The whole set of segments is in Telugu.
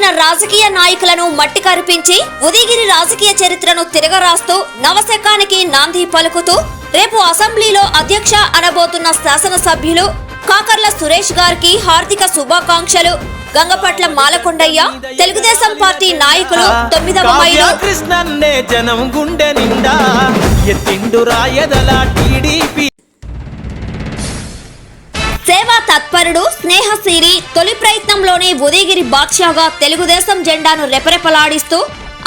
ఎదిగిన రాజకీయ నాయకులను మట్టి కరిపించి ఉదయగిరి రాజకీయ చరిత్రను తిరగరాస్తూ నవశకానికి నాంది పలుకుతూ రేపు అసెంబ్లీలో అధ్యక్ష అనబోతున్న శాసనసభ్యులు కాకర్ల సురేష్ గారికి హార్దిక శుభాకాంక్షలు. గంగపట్ల మాలకొండయ్య తెలుగుదేశం పార్టీ నాయకులు తొమ్మిదవ మైలు. కృష్ణన్నే జనం గుండె నిండా ఎత్తిండు రాయదల టీడీపీ సేవా తత్పరుడు స్నేహశీలి తొలి ప్రయత్నంలోనే ఉదయగిరి బాద్షాగా తెలుగుదేశం జెండాను రెపరెపలాడిస్తూ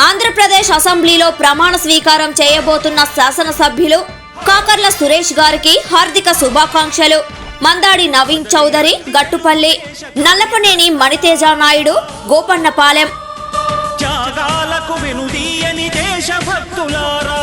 ఆంధ్రప్రదేశ్ అసెంబ్లీలో ప్రమాణ స్వీకారం చేయబోతున్న శాసనసభ్యులు కాకర్ల సురేష్ గారికి హార్దిక శుభాకాంక్షలు. మందాడి నవీన్ చౌదరి గట్టుపల్లి నల్లపనేని మణితేజ నాయుడు గోపన్నపాలెం. త్యాగాలకు దేశభక్తులారా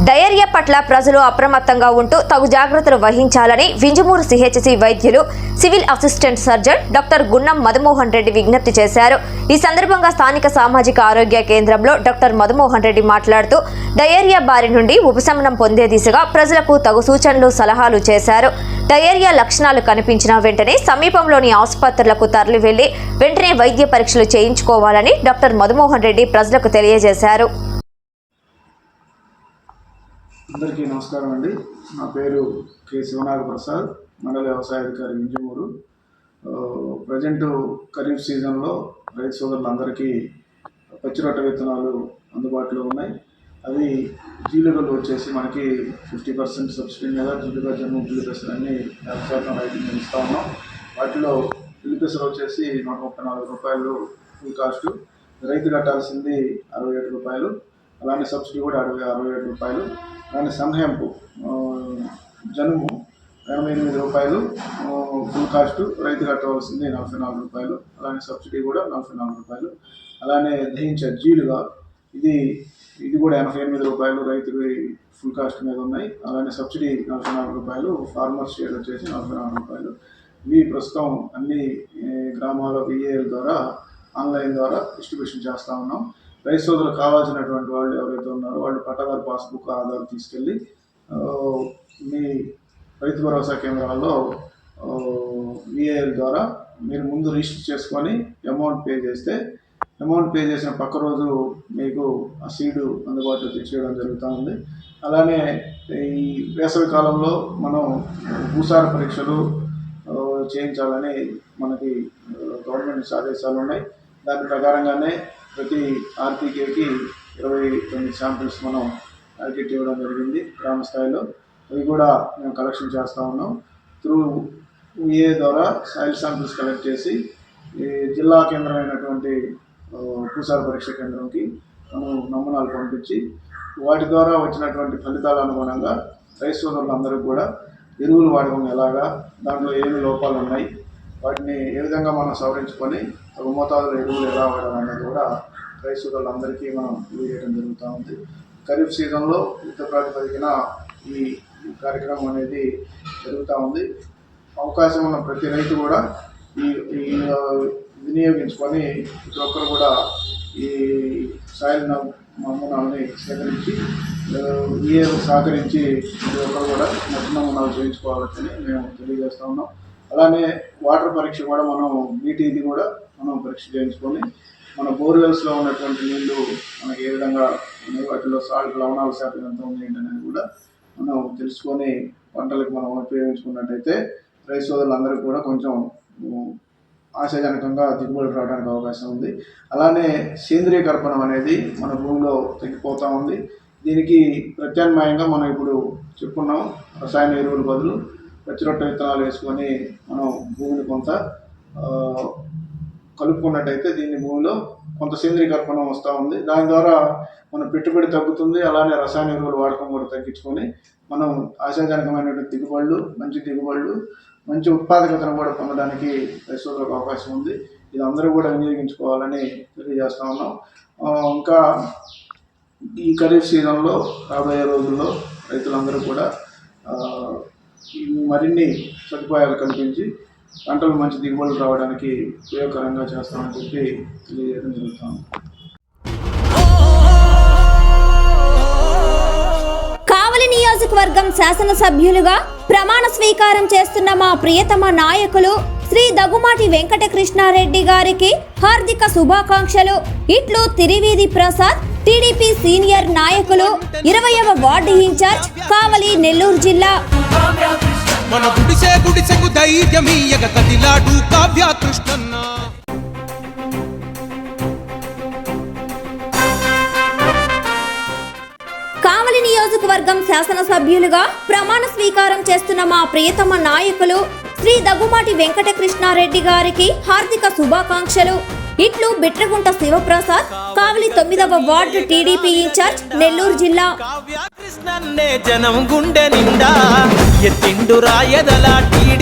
డయేరియా పట్ల ప్రజలు అప్రమత్తంగా ఉంటూ తగు జాగ్రత్తలు వహించాలని వింజమూరు సిహెచ్సి వైద్యులు civil assistant surgeon doctor Gunnam Madamohan Reddy విజ్ఞప్తి చేశారు. ఈ సందర్భంగా స్థానిక సామాజిక ఆరోగ్య కేంద్రంలో డాక్టర్ మదమోహన్ రెడ్డి మాట్లాడుతూ డయేరియా బారి నుండి ఉపశమనం పొందే దిశగా ప్రజలకు తగు సూచనలు సలహాలు చేశారు. డయేరియా లక్షణాలు కనిపించిన వెంటనే సమీపంలోని ఆసుపత్రులకు తరలి వెళ్ళి వెంటనే వైద్య పరీక్షలు చేయించుకోవాలని డాక్టర్ మధుమోహన్ రెడ్డి ప్రజలకు తెలియజేశారు. అందరికీ నమస్కారం అండి. నా పేరు కె. శివనాగ ప్రసాద్ మండల వ్యవసాయ అధికారి మింజమూరు. ప్రజెంట్ ఖరీఫ్ సీజన్లో రైతు సోదరులందరికీ పచ్చిరొట్ట విత్తనాలు అందుబాటులో ఉన్నాయి. అవి జీలుగలు వచ్చేసి మనకి ఫిఫ్టీ పర్సెంట్ సబ్సిడీ మీద జీలుగ జన్మ జీలుపెసర్ అన్ని యాభై శాతం రైతులు ఇస్తా ఉన్నాం. వాటిలో జీలుపెసర్ వచ్చేసి నూట ముప్పై నాలుగు రూపాయలు ఫుల్ కాస్ట్. రైతు కట్టాల్సింది అరవై ఏడు రూపాయలు. అలానే సబ్సిడీ కూడా అరవై అరవై ఏడు రూపాయలు. అలానే సన్హెంపు జనుము ఎనభై ఎనిమిది రూపాయలు ఫుల్ కాస్ట్ రైతు కట్టవలసింది నలభై నాలుగు రూపాయలు. అలానే సబ్సిడీ కూడా నలభై నాలుగు రూపాయలు. అలానే దహించే జీలుగా ఇది ఇది కూడా ఎనభై ఎనిమిది రూపాయలు రైతుకి ఫుల్ కాస్ట్ మీద ఉన్నాయి. అలానే సబ్సిడీ నలభై నాలుగు రూపాయలు ఫార్మర్ షేర్ వచ్చేసి నలభై నాలుగు రూపాయలు. ఇవి ప్రస్తుతం అన్ని గ్రామాల విఏఎల్ ద్వారా ఆన్లైన్ ద్వారా డిస్ట్రిబ్యూషన్ చేస్తూ ఉన్నాం. రైతు కావాల్సినటువంటి వాళ్ళు ఎవరైతే ఉన్నారో వాళ్ళు పట్టాదారు పాస్బుక్ ఆధార్ తీసుకెళ్ళి మీ రైతు భరోసా కేంద్రాల్లో విఏఎల్ ద్వారా మీరు ముందు రిజిస్టర్ చేసుకొని అమౌంట్ పే చేస్తే అమౌంట్ పే చేసిన పక్క రోజు మీకు ఆ సీడు అందుబాటులో తెచ్చేయడం జరుగుతూ ఉంది. అలానే ఈ వేసవి కాలంలో మనం భూసార పరీక్షలు చేయించాలని మనకి గవర్నమెంట్ ఆదేశాలు ఉన్నాయి. దాని ప్రకారంగానే ప్రతి ఆర్టీకేకి ఇరవై తొమ్మిది శాంపిల్స్ మనం కిట్ ఇవ్వడం జరిగింది గ్రామ స్థాయిలో. అవి కూడా మేము కలెక్షన్ చేస్తూ ఉన్నాం. త్రూ ఏ ద్వారా సాయిల్ శాంపిల్స్ కలెక్ట్ చేసి ఈ జిల్లా కేంద్రమైనటువంటి ఆ, భూసార పరీక్ష కేంద్రంకి మనం నమూనాలు పంపించి వాటి ద్వారా వచ్చినటువంటి ఫలితాల అనుగుణంగా రైతు సోదరులందరికీ కూడా ఎరువులు వాడకం ఎలాగా దాంట్లో ఏమి లోపాలు ఉన్నాయి వాటిని ఏ విధంగా మనం సవరించుకొని ఒక మోతాదులో ఎరువులు ఎలా వాడాలి అనేది కూడా రైతులందరికీ మనం తెలియజేయడం జరుగుతూ ఉంది. ఖరీఫ్ సీజన్లో యుద్ధ ప్రాతిపదికన ఈ కార్యక్రమం అనేది జరుగుతూ ఉంది. అవకాశం ఉన్న ప్రతి రైతు కూడా ఈ వినియోగించుకొని ప్రతి ఒక్కరు కూడా ఈ సాయిల్ నమూనాలని సేకరించి ఏ సహకరించి ప్రతి ఒక్కరు కూడా నచ్చిన నమూనాలు చేయించుకోవాలని మేము తెలియజేస్తా ఉన్నాం. అలానే వాటర్ పరీక్ష కూడా మనం నీటి ఇది కూడా మనం పరీక్ష చేయించుకొని మన బోర్వెల్స్లో ఉన్నటువంటి నీళ్ళు మనకి ఏ విధంగా వాటిలో సాల్ట్ లవణాల శాతం ఎంత ఉంది అనేది కూడా మనం తెలుసుకొని పంటలకు మనం ఉపయోగించుకున్నట్టయితే రైతు సోదరులందరికీ కూడా కొంచెం ఆశాజనకంగా దిగుబడి రావడానికి అవకాశం ఉంది. అలానే సేంద్రియ కర్పణం అనేది మన భూమిలో తగ్గిపోతూ ఉంది. దీనికి ప్రత్యామ్నాయంగా మనం ఇప్పుడు చెప్పుకున్నాం రసాయన ఎరువుల బదులు పచ్చిరొట్ట విత్తనాలు వేసుకొని మనం భూమిని కొంత కలుపుకున్నట్టయితే దీన్ని భూమిలో కొంత సేంద్రీయ కర్పణం వస్తూ ఉంది. దాని ద్వారా మన పెట్టుబడి తగ్గుతుంది. అలానే రసాయన ఎరువులు వాడకం కూడా తగ్గించుకొని మనం ఆశాజనకమైనటువంటి దిగుబడులు మంచి దిగుబడులు మంచి ఉత్పాదకతను కూడా పొందడానికి రైతులకు అవకాశం ఉంది. ఇది అందరూ కూడా వినియోగించుకోవాలని తెలియజేస్తా ఉన్నాం. ఇంకా ఈ ఖరీఫ్ సీజన్లో రాబోయే రోజుల్లో రైతులందరూ కూడా మరిన్ని సదుపాయాలు కల్పించి పంటలు మంచి దిగుబడులు రావడానికి ఉపయోగకరంగా చేస్తామని చెప్పి తెలియజేయడం జరుగుతుంది. కావలి నియోజకవర్గం శాసనసభ్యులుగా ప్రమాణ స్వీకారం చేస్తున్న మా ప్రియతమ నాయకులు శ్రీ దగుమాటి వెంకటకృష్ణారెడ్డి గారికి హార్దిక శుభాకాంక్షలు. ఇట్లు తిరివీధి ప్రసాద్ టీడీపీ సీనియర్ నాయకులు ఇరవయవ వార్డు ఇన్ఛార్జ్ కావలి నెల్లూరు జిల్లా. మన గుడిసే గుడిసెకు ధైర్యమీయగ కదిలాడు కావ్య కృష్ణన్న. కావలి నియోజకవర్గం శాసనసభ్యులుగా ప్రమాణ స్వీకారం చేస్తున్న మా ప్రియతమ నాయకులు శ్రీ దగ్గుమాటి వెంకటకృష్ణారెడ్డి గారికి హార్దిక శుభాకాంక్షలు. ఇట్లు బిట్రగుంట శివప్రసాద్ కావలి తొమ్మిదవ వార్డు టీడీపీ ఇన్ఛార్జ్ నెల్లూరు జిల్లా. కావ్య జనం గుండె నిండా ఎత్తిండు రాయదల టీడీ